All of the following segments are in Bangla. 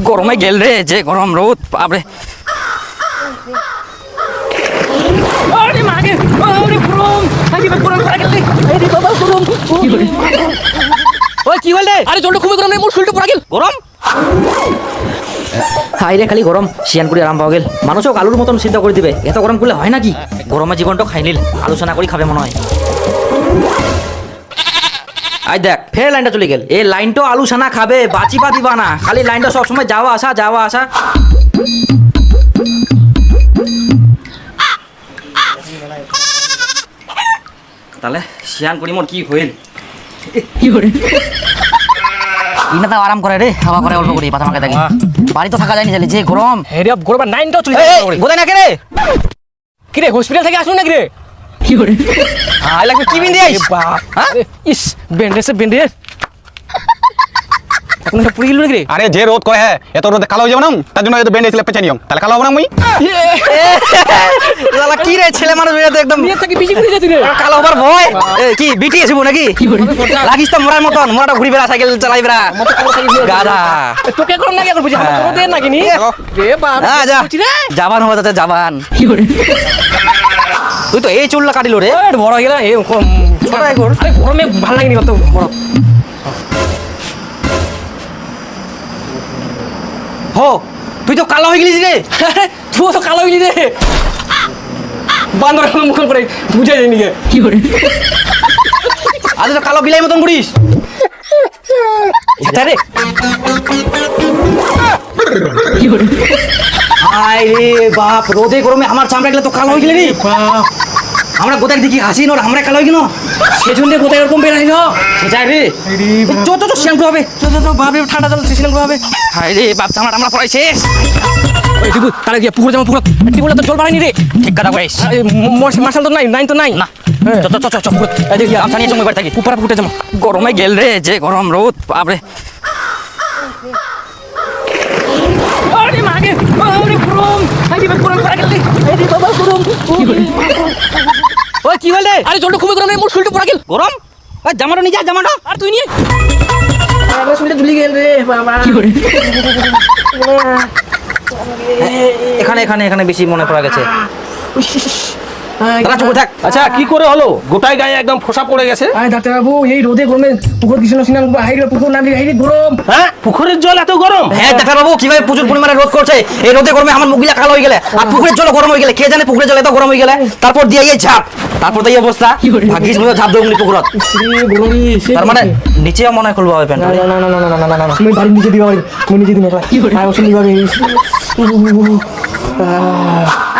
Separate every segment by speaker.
Speaker 1: গরমে গেল রে যে গরম রোদ বাপরে। কি হল রে
Speaker 2: আরে জলটা খুবই গরম রে মোর শরীরটা পড়া গেল।
Speaker 1: গরম? হাই রে খালি গরম। শিয়ান করে আরাম পাওয়া গেল। মানুষও আলুর মতন সিদ্ধ করে দিবে। এত গরম করলে হয় নাকি? গরমে জীবনটা খাই নিল। আলোচনা করি খাবে মনে হয়। আই দেখ ফের লাইনটা চলে গেল। এই লাইনটা আলু সানা খাবে বাঁচি পা দিবা না। খালি লাইনটা সবসময় যাওয়া আসা যাওয়া আসা। তাহলে শিয়ান করি মোর কি হইল? ইনা তো আরাম করে রে হাওয়া করে অল্প করে পাতা মাকে থাকি বাড়ি তো থাকা যায়নি জানি যে গরম।
Speaker 2: হেরে গরম নাইনটাও চলে
Speaker 1: এই,
Speaker 2: যাবে
Speaker 1: গোদাই না কে রে?
Speaker 2: কি রে হসপিটাল থেকে আসলো নাকি রে?
Speaker 1: আই লাগবে কি বিন্দি আইস?
Speaker 2: বাপ
Speaker 1: হ্যাঁ?
Speaker 2: ইস বেন্ডেজ বেন্ডেজ এখন এটা পুরি গেল নাকি রে?
Speaker 3: আরে যে রোদ করে হ্যাঁ এত রোদে কালো হয়ে যাব না তার জন্য এত ব্যান্ডেজ পেঁচে নিও তাহলে কালো হব না মুই?
Speaker 1: লালা কি রে ছেলে মানুষ হয়ে তো একদম।
Speaker 2: বিয়ে থেকে বেশি পুরি যেতে রে?
Speaker 1: কালো হবার ভয়। এ, কি বিটি আসিব নাকি লাগিস তো মোড়ার মতন মোড়াটা ঘুরি বেড়া সাইকেল চালাই বেড়া। গাধা।
Speaker 2: তোকে এখন নাকি এখন বুঝি
Speaker 1: হ্যাঁ।
Speaker 2: আমার দে নাকি নি রে বাপ
Speaker 1: হ্যাঁ যা। জাবান হবে তাতে জাবান। তুই তো এই চুলটা কাটিল রে।
Speaker 2: বড় হয়ে গেল
Speaker 1: হয়ে গেল।
Speaker 2: গরমে ভালো লাগেনি কত বড়
Speaker 1: হো তুই তো কালো হয়ে গেলিস রে।
Speaker 2: তুই তো কালো হইলি রে। বান্দর মুখ করে বুঝে যায়নি গে।
Speaker 1: আজ তো কালো বিলাই মতন করিস
Speaker 2: এটা রে।
Speaker 1: আয় রে বাপ রোদে গরমে আমার চামড়া গেলে তো কালো হয়ে গেলে রে। আমরা গোদার দেখি হাসি নর আমরা কালো হয়ে গেল।
Speaker 2: সেজন্য কোথায় এরকম বেড়াইল
Speaker 1: যাই রে। চো চো চো শ্যাম্পু হবে। চো চো চো বাপরে ঠান্ডা জল হবে। হায় রে বাপ চামড়া আমরা পড়াই শেষ।
Speaker 2: ওই দিবু তাহলে গিয়ে পুকুর যাব পুকুর টিবুলে তো জল বাড়াইনি রে।
Speaker 1: ঠিক কথা কইস
Speaker 2: মার্শাল তো নাই নাইন তো নাই।
Speaker 1: না।
Speaker 2: হ্যাঁ।
Speaker 1: চ চ চ চ জমি বাড়ি থাকি।
Speaker 2: যাব
Speaker 1: গরমে গেল রে যে গরম রোদ বাপরে
Speaker 2: আরে মাগে আরে গরম আরে গরম পড়া গেল আরে
Speaker 1: ওই কি হল রে
Speaker 2: আরে জলটা খুবই গরম রে মোর শরীরটা পড়া গেল।
Speaker 1: গরম? ওই জামাটা নিয়ে যা জামাটা
Speaker 2: আর তুই নিয়ে? আমার শরীরটা ঝুলি গেল রে বাবা। কি করে
Speaker 1: এখানে এখানে এখানে বেশি মনে পড়া গেছে। চুপ থাক।
Speaker 4: আচ্ছা কি করে হলো? গোটাই গায়ে একদম ফোসা পড়ে গেছে।
Speaker 2: আয় ডাক্তার বাবু এই রোদে গরমে পুকুর কৃষ্ণ সিনান হাইরে পুকুর নামলি হাইরে গরম।
Speaker 4: হ্যাঁ পুকুরের জল এত গরম?
Speaker 1: হ্যাঁ। ডাক্তার বাবু কীভাবে প্রচুর পরিমাণে রোদ করছে? এই রোদে গরমে আমার মুখগুলা কালো হয়ে গেলে আর পুকুরের জল গরম হয়ে গেলে কে জানে পুকুরের জল এত গরম হয়ে গেলে? তারপর দিয়ে এই ঝাপ তারপর তো এই অবস্থা। ভাগ্যিস মতো ঝাপ দেবো পুকুরত। তার মানে নিচেও মনে হয় খুলবো হবে প্যান্ট
Speaker 2: মই বাড়ি নিচে দিবা বাড়ি মই নিচে দিন একলা আয় ওসব দিবা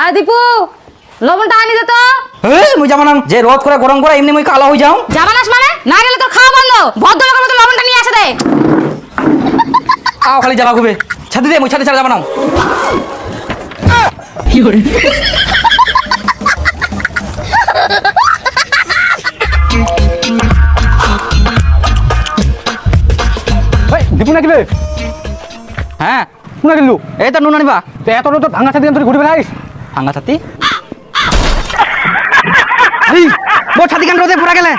Speaker 5: আরে দীপু লবণটা আনি দে তো।
Speaker 1: এই মুই যাব যে রোদ করে গরম করে এমনি মুই কালো হয়ে যাও।
Speaker 5: জামানাস মানে? না গেলে তোর খাওয়া বন্ধ। ভদ্রলোকের মতো লবণটা নিয়ে আসে দে।
Speaker 1: আও খালি যাবা গুবে ছাদি দে মুই ছাদি ছাড়া যাব না।
Speaker 4: দীপু নাকি রে?
Speaker 1: হ্যাঁ।
Speaker 4: শুনে গেলু
Speaker 1: এই তো নুন আনিবা।
Speaker 4: তো এত রোদ ভাঙা ছাদি তুই ঘুরে বেড়াইস?
Speaker 1: ভাঙ্গা ছাতি? মোর ছাতি কেন রোদে পুরা গেলে?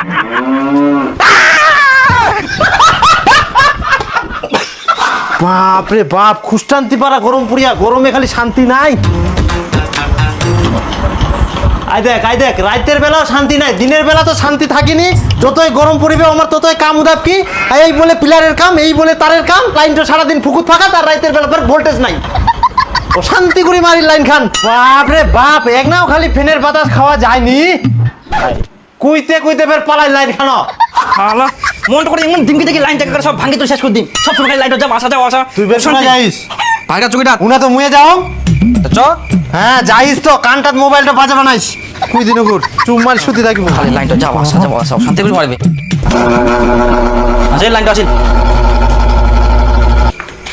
Speaker 6: বাপরে বাপ খুশান্তি পারা গরম পুরিয়া গরমে খালি শান্তি নাই। আই দেখ আই দেখ রাতের বেলাও শান্তি নাই, দিনের বেলা তো শান্তি থাকিনি, যতই গরম পড়িবে আমার ততই কাম উদাব কি? এই বলে পিলারের কাম, এই বলে তারের কাম লাইনটা সারাদিন ফুকুত ফাঁকা, তার রাতের বেলা ফের ভোল্টেজ নাই। ও শান্তি করে মারি লাইন খান বাপরে বাপ, এক নাও খালি ফ্যানের বাতাস খাওয়া যায়নি। কুইতে কুইতে ফের পালাই লাইন খানো।
Speaker 1: আলা মনটা করে এমন দিনকে দেখি লাইন থেকে সব ভাঙ্গি তো শেষ করে দিম সব সময় খালি লাইনটা যাও আসা যাও আসা।
Speaker 6: তুই বের শোনা যাইস?
Speaker 1: ভাঙ্গা চুকিটা।
Speaker 6: উনা তো মুয়ে যাও।
Speaker 1: চ।
Speaker 6: হ্যাঁ যাইস তো কানটাত মোবাইলটা বাজা বানাইস। কুই দিন গুড় চুম্মার সুতি থাকিব।
Speaker 1: খালি লাইনটা যাও আসা যাও আসা শান্তি করে মারবে আচ্ছা এই লাইনটা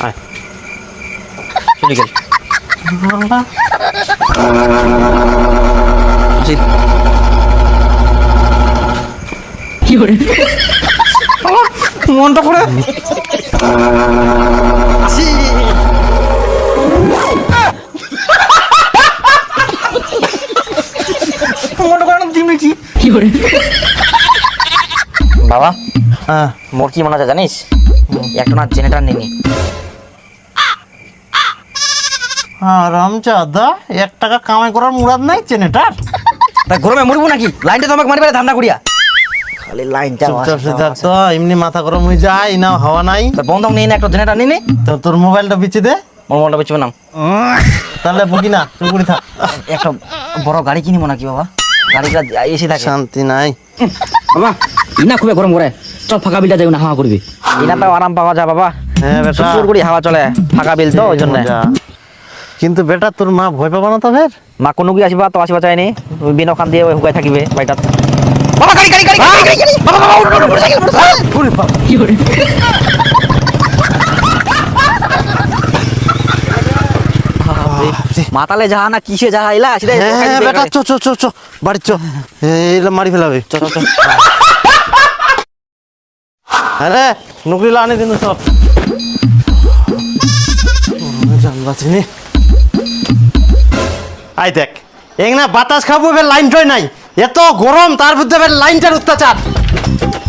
Speaker 1: আয়। চলে গেল। আহ, মনটা করে। মনটা করে দেখছি বাবা
Speaker 6: হ্যাঁ।
Speaker 1: মোর কি মনে আছে জানিস? একটা না জেনারেটার নিনি
Speaker 6: আরাম চাঁদা এক টাকা কামাই করার মুরাদ নাই চেনেটার
Speaker 1: তা গরমে মরবো নাকি? লাইনটা তো আমাকে মারি ধান্দা করিয়া। খালি লাইনটা
Speaker 6: চুপচাপ সে থাকতো এমনি মাথা গরম হয়ে যায় না হাওয়া নাই।
Speaker 1: বন্ধ নেই না একটা জেনারেটার নেই নি।
Speaker 6: তো তোর মোবাইলটা বিচে দে।
Speaker 1: বেচবে নাম।
Speaker 6: তাহলে বুকি না চুপ করে থাক।
Speaker 1: একটা বড় গাড়ি কিনিব নাকি বাবা? গাড়িটা এসে থাকে।
Speaker 6: শান্তি নাই।
Speaker 2: বাবা ইনা খুবই গরম করে চল ফাঁকা বিলটা যাই না হাওয়া করবি।
Speaker 1: এনাটাও আরাম পাওয়া যায় বাবা।
Speaker 6: হ্যাঁ বেটা।
Speaker 1: সুর করি হাওয়া চলে ফাঁকা বিল তো ওই জন্য।
Speaker 6: কিন্তু বেটা তোর মা ভয় পাবা না তো ফের?
Speaker 1: মা কোনো কি আসিবা তো আসিবা চাইনি। বিন ওখান দিয়ে ওই হুকাই থাকিবে বাড়িটা বাবা গাড়ি গাড়ি গাড়ি গাড়ি গাড়ি, গাড়ি। বাবা বাবা উঠো মোটরসাইকেল মোটরসাইকেল মাতালে যাহা না কিসে যাহা এলা সেটা
Speaker 6: হ্যাঁ বেটা চো চো চো চো বাড়ি চো। মারি ফেলাবে। চো চো চো। আরে নুকরিলা আনে দিন সব। আই দেখ এক না বাতাস খাব এবার লাইনটাই নাই। এত গরম তার মধ্যে লাইনটার অত্যাচার।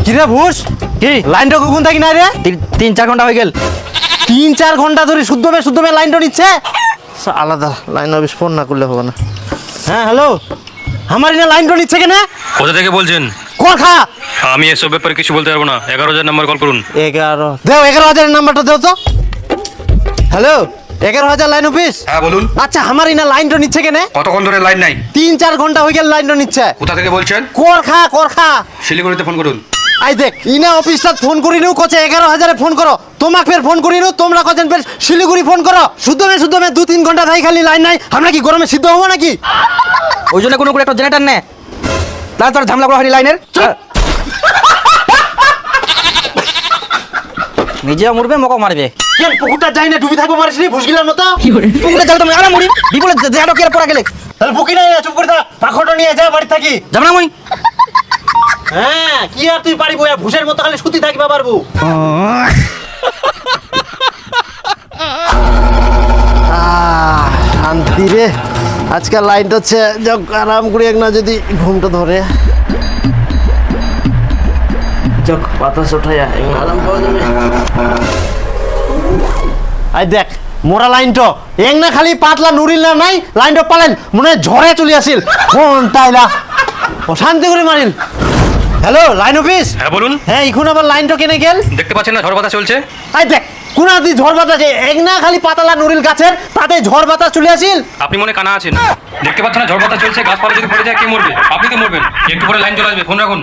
Speaker 6: কিরে ভুস
Speaker 1: কি?
Speaker 6: লাইনটা কখন থাকি না রে?
Speaker 1: তিন- চার ঘণ্টা হয়ে গেল।
Speaker 6: তিন চার ঘণ্টা ধরে শুদ্ধ মে শুদ্ধ মে লাইনটা নিচ্ছে? আলাদা লাইন অফিস ফোন না করলে হবে না। হ্যাঁ হ্যালো? আমার না লাইনটা নিচ্ছে কেন?
Speaker 7: কোথা থেকে বলছেন?
Speaker 6: কর খা
Speaker 7: আমি এসব ব্যাপারে কিছু বলতে পারব না। এগারো হাজার নাম্বার কল করুন।
Speaker 6: এগারো। দেও এগারো হাজারের নাম্বারটা দেও তো। হ্যালো? এগারো হাজার লাইন অফিস
Speaker 7: হ্যাঁ বলুন।
Speaker 6: আচ্ছা আমার না লাইনটা নিচ্ছে কেন?
Speaker 7: কতক্ষণ ধরে লাইন নাই?
Speaker 6: তিন চার ঘণ্টা হয়ে গেল লাইনটা নিচ্ছে।
Speaker 7: কোথা থেকে বলছেন?
Speaker 6: কর খা কর খা
Speaker 7: শিলিগুড়িতে ফোন করুন।
Speaker 6: আই দেখ ইনা অফিসটা ফোন করি নিও কোচে এগারো হাজারে ফোন করো। তোমাকে ফের ফোন করি নিও তোমরা কোচেন ফের শিলিগুড়ি ফোন করো। শুদ্ধ মে শুদ্ধ মে দু তিন ঘণ্টা থাই খালি লাইন নাই। আমরা কি গরমে সিদ্ধ হব নাকি?
Speaker 1: ওই জন্য কোনো করে একটা জেনারেটার নে। তাহলে তোর ঝামেলা করা হয়নি লাইনের নিজেও মরবে মকও মারবে।
Speaker 6: কেন পুকুরটা যাই না ডুবি থাকব মারিস নি? মতো
Speaker 1: পুকুরে যাবে তুমি আরে মরি বিপুলে দেহাটা কি পড়া গেলে?
Speaker 6: তাহলে বুকি নাই চুপ করে নিয়ে যা বাড়ি থাকি।
Speaker 1: যাবে না মই
Speaker 6: হ্যাঁ কি আর তুই পারিব ভুসের মতো খালি সুতি থাকবা পারব শান্তি রে আজকাল লাইনটা হচ্ছে যাক আরাম করে এক না যদি ঘুমটা ধরে। যাক বাতাস ওঠাইয়া আরাম পাওয়া যাবে। আই দেখ মোরা লাইনটো এক না খালি পাতলা নুরিল না নাই লাইনটো পালেন মনে ঝড়ে চলে আসিল কোন তাইলা? অশান্তি করে মারিল। Hello line office?
Speaker 7: হ্যাঁ বলুন।
Speaker 6: হ্যাঁ এখন আবার লাইনটা কেনে গেল?
Speaker 7: দেখতে পাচ্ছেন না ঝড় বাতাস চলছে।
Speaker 6: আই দেখ কোন আদি ঝড় বাতাস এক না খালি পাতলা নুরিল গাছের তাতে ঝড় বাতাস চলে আসিল
Speaker 7: আপনি মনে কানা আছেন। দেখতে পাচ্ছেন না ঝড় বাতাস চলছে গাছপালা যদি পড়ে যায় কে মরবে? আপনি তো মরবেন। একটু পরে লাইন চলে আসবে ফোন রাখুন।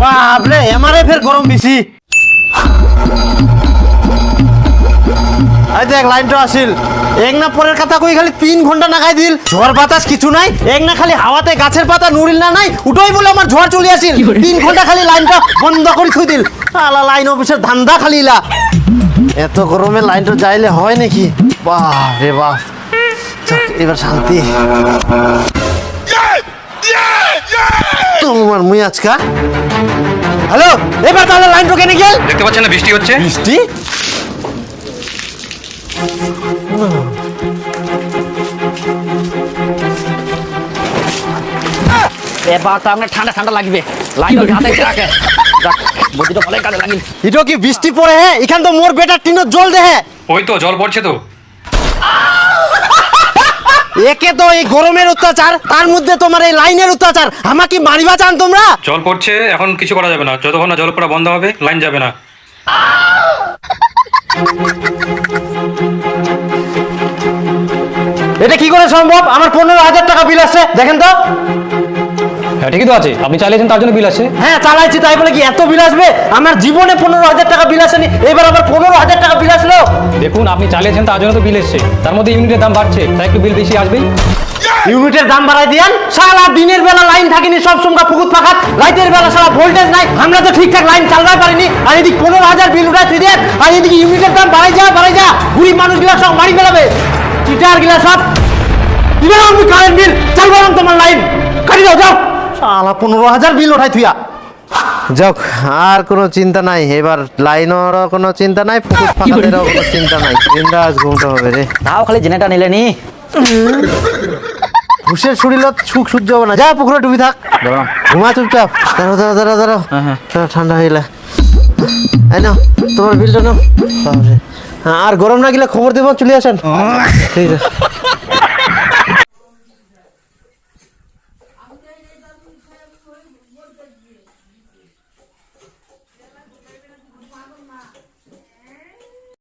Speaker 6: বাপরে আমারে ফের গরম বেশি। আই দেখ লাইনটা আসিল। এক না পরের কথা কই খালি তিন ঘণ্টা নাগাই দিল। ঝড় বাতাস কিছু নাই এক না খালি হাওয়াতে গাছের পাতা নুরিল না নাই উঠোই বলে আমার ঝড় চলে আসিল। তিন ঘণ্টা খালি লাইনটা বন্ধ করে থুই দিল। আলা লাইন অফিসের ধান্দা খালি ইলা এত গরমে লাইনটা যাইলে হয় নাকি? বাপ রে যাক, এবার শান্তি। তোমার মুই আজকা? হ্যালো এবার তাহলে লাইনটা কেনে গেল?
Speaker 7: দেখতে পাচ্ছেন না বৃষ্টি হচ্ছে?
Speaker 6: বৃষ্টি?
Speaker 2: এবার তো আপনার ঠান্ডা ঠান্ডা লাগবে। লাইন হাতে রাখে। যাক ভালোই কাজে লাগিল
Speaker 6: এটা কি বৃষ্টি পড়ে হ্যাঁ এখান তো মোর বেটার টিনত জল দেহে
Speaker 7: ওই তো জল পড়ছে তো।
Speaker 6: একে তো এই গরমের অত্যাচার তার মধ্যে তোমার এই লাইনের অত্যাচার। আমাকে মারিবা চান তোমরা?
Speaker 7: জল পড়ছে এখন কিছু করা যাবে না। যতক্ষণ না জল পড়া বন্ধ হবে লাইন যাবে না।
Speaker 6: এটা কি করে সম্ভব? আমার পনেরো হাজার টাকা বিল আছে দেখেন তো।
Speaker 3: হ্যাঁ ঠিকই তো আছে। আপনি চালিয়েছেন তার জন্য বিল আছে
Speaker 6: হ্যাঁ চালাইছি তাই বলে কি এত বিল আসবে? আমার জীবনে পনেরো হাজার টাকা বিল আসেনি। এবার আবার পনেরো হাজার টাকা বিল আসলো।
Speaker 3: দেখুন আপনি চালিয়েছেন তার জন্য তো বিল এসছে। তার মধ্যে ইউনিটের দাম বাড়ছে। তাই একটু বিল বেশি আসবেই।
Speaker 6: ইউনিটের দাম বাড়াই দিয়ান। সারা দিনের বেলা লাইন থাকেনি সব সময় ফাঁকাত লাইটের বেলা সারা ভোল্টেজ নাই। আমরা তো ঠিকঠাক লাইন চালাতে পারিনি। আর এদিকে পনেরো হাজার বিল উঠায় তুই দেন আর এদিকে ইউনিটের দাম বাড়াই যা বাড়াই যা। গরিব মানুষগুলা সব মারি ফেলাবে চিটার গিলা সব। দিলাম আমি কারেন্ট বিল চাল বললাম তোমার লাইন। কাটি দাও যাও। সালা পনেরো হাজার বিল ওঠাই তুইয়া যাক আর কোনো চিন্তা নাই। এবার লাইনেরও কোনো চিন্তা নাই পুকুর ফাঁকাদেরও কোনো চিন্তা নাই। বিন্দাস ঘুমতে হবে রে।
Speaker 1: তাও খালি জেনারেটার নিলে নি।
Speaker 6: ঘুষের শরীরত সুখ সহ্য হবে না। যা পুকুরে ডুবি থাক। ঘুমা চুপচাপ। দাঁড়াও দাঁড়াও দাঁড়াও দাঁড়াও। দাঁড়াও, ঠান্ডা হয়ে এই নাও তোমার বিলটা নাও। আর গরম না গেলে খবর দেবো চলে আসেন। ঠিক আছে।